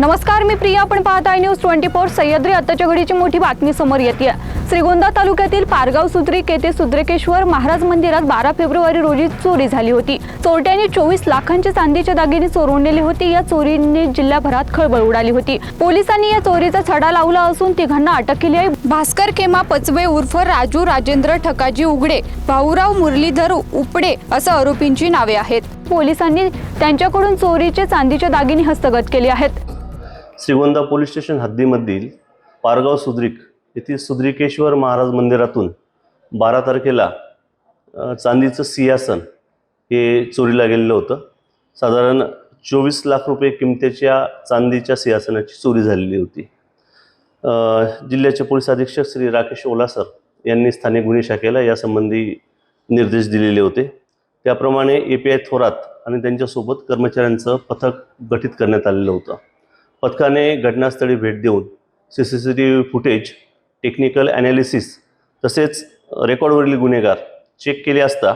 नमस्कार मी प्रिया. आपण पाहत आहे न्यूज ट्वेंटी फोर. सह्याद्री आताच्या घडीची मोठी बातमी समोर येते श्रीगोंदा तालुक्यातील पारगाव सुद्रिक येथे सुद्रेकेश्वर महाराज मंदिरात बारा फेब्रुवारी रोजी चोरी झाली होती. चोरट्याने चोवीस लाखांचे चांदीचे दागिने चोरून नेले होते. या चोरीने जिल्हाभरात खळबळ उडाली होती. पोलिसांनी या चोरीचा छडा लावला असून तिघांना अटक केली आहे. भास्कर केमा पचवे उर्फ राजू राजेंद्र ठकाजी उघडे भाऊराव मुरलीधर उपडे असं आरोपींची नावे आहेत. पोलिसांनी त्यांच्याकडून चोरीचे चांदीचे दागिने हस्तगत केले आहेत. श्रीगोंदा पोलीस स्टेशन हद्दीमधील पारगाव सुद्रिक येथील सुद्रिकेश्वर महाराज मंदिरातून बारा तारखेला चांदीचं सिंहासन हे चोरीला गेलेलं होतं. साधारण चोवीस लाख रुपये किमतीच्या चांदीच्या सिंहासनाची चोरी झालेली होती. जिल्ह्याचे पोलीस अधीक्षक श्री राकेश ओलासर यांनी स्थानिक गुन्हे शाखेला यासंबंधी निर्देश दिलेले होते. त्याप्रमाणे ए पी आय थोरात आणि त्यांच्यासोबत कर्मचाऱ्यांचं पथक गठीत करण्यात आलेलं होतं. पथकाने घटनास्थळी भेट देऊन C C C T V footage technical analysis तसेच रेकॉर्डवरील गुन्हेगार चेक केले असता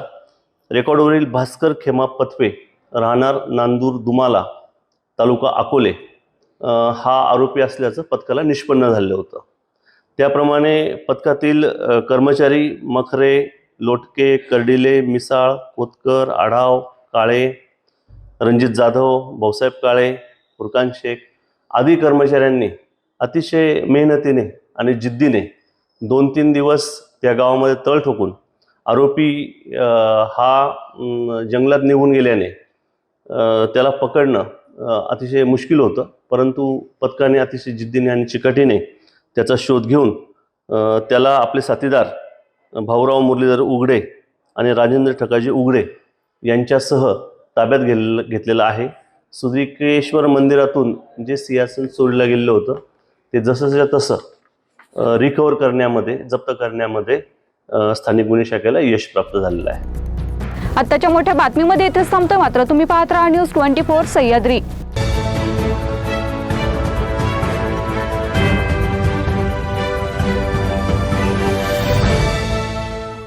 रेकॉर्डवरील भास्कर खेमा पथवे राहणार नांदूर दुमाला तालुका अकोले हा आरोपी असल्याचं पथकाला निष्पन्न झालं होतं. त्याप्रमाणे पथकातील कर्मचारी मखरे लोटके कर्डिले मिसाळ कोतकर आढाव काळे रणजित जाधव भाऊसाहेब काळे फुरकान शेख आदी कर्मचाऱ्यांनी अतिशय मेहनतीने आणि जिद्दीने दोन तीन दिवस त्या गावामध्ये तळ ठोकून आरोपी हा जंगलात निघून गेल्याने त्याला पकडणं अतिशय मुश्किल होतं. परंतु पथकाने अतिशय जिद्दीने आणि चिकाटीने त्याचा शोध घेऊन त्याला आपले साथीदार भाऊराव मुरलीधर उघडे आणि राजेंद्र ठकाजी उघडे यांच्यासह ताब्यात घेल घेतलेला आहे. सुद्रिकेश्वर मंदिरातून जे सिंहासन सोडलं गेलेलं होतं ते जसंच्या तसं रिकवर करण्यामध्ये जप्त करण्यामध्ये स्थानिक गुन्हे शाखेला यश प्राप्त झालेलं आहे. आताच्या मोठ्या बातमीमध्ये इथेच थांबतं मात्र तुम्ही पाहत राहा न्यूज ट्वेंटी फोर सह्याद्री.